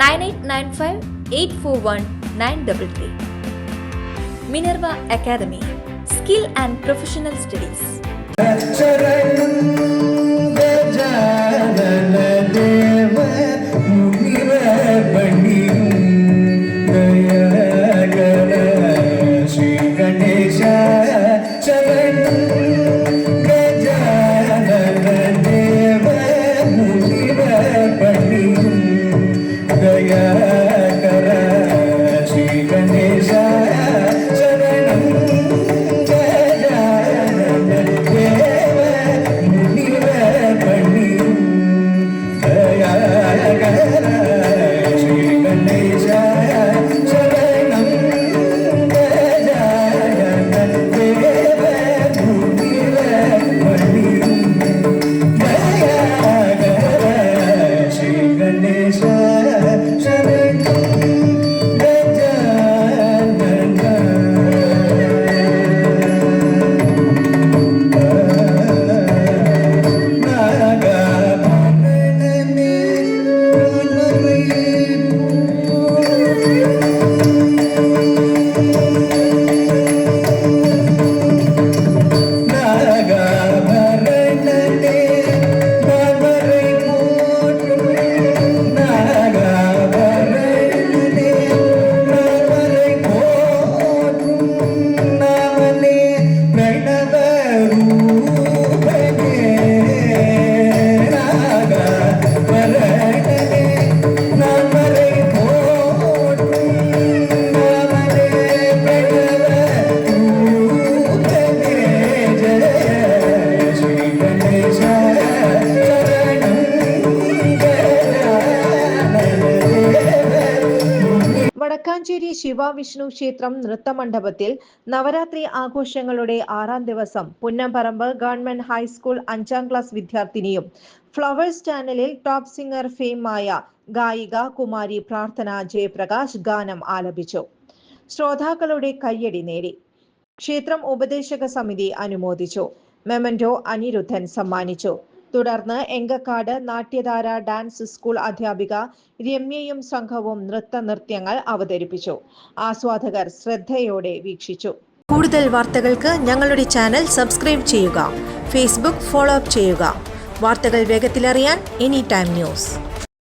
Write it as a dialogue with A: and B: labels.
A: nine eight nine five eight four one nine double three Minerva Academy skill and professional studies
B: better
C: Vadakkanchery Sivavishnu ക്ഷേത്രം നൃത്തമണ്ഡപത്തിൽ നവരാത്രി ആഘോഷങ്ങളുടെ ആറാം ദിവസം Punnamparambu government high school അഞ്ചാം class വിദ്യാർത്ഥിനിയും flowers ചാനലിൽ ടോപ്പ് സിംഗർ ഫെയിമായ ഗായിക കുമാരി പ്രാർത്ഥന ജയപ്രകാശ് ഗാനം ആലപിച്ചു. ശ്രോതാക്കളുടെ കയ്യടി നേടി. ക്ഷേത്രം ഉപദേശക സമിതി അനുമോദിച്ചു. മെമന്റോ അനിരുദ്ധൻ സമ്മാനിച്ചു. തുടർന്ന് എങ്കക്കാട് നാട്യധാര ഡാൻസ് സ്കൂൾ അധ്യാപിക രമ്യയും സംഘവും നൃത്ത നൃത്യങ്ങൾ അവതരിപ്പിച്ചു. ആസ്വാദകർ ശ്രദ്ധയോടെ വീക്ഷിച്ചു. കൂടുതൽ വാർത്തകൾക്ക് ഞങ്ങളുടെ ചാനൽ സബ്സ്ക്രൈബ് ചെയ്യുക ഫേസ്ബുക്ക് ഫോളോ അപ്പ് ചെയ്യുക. വാർത്തകൾ വേഗത്തിലറിയാൻ എനി ടൈം ന്യൂസ്.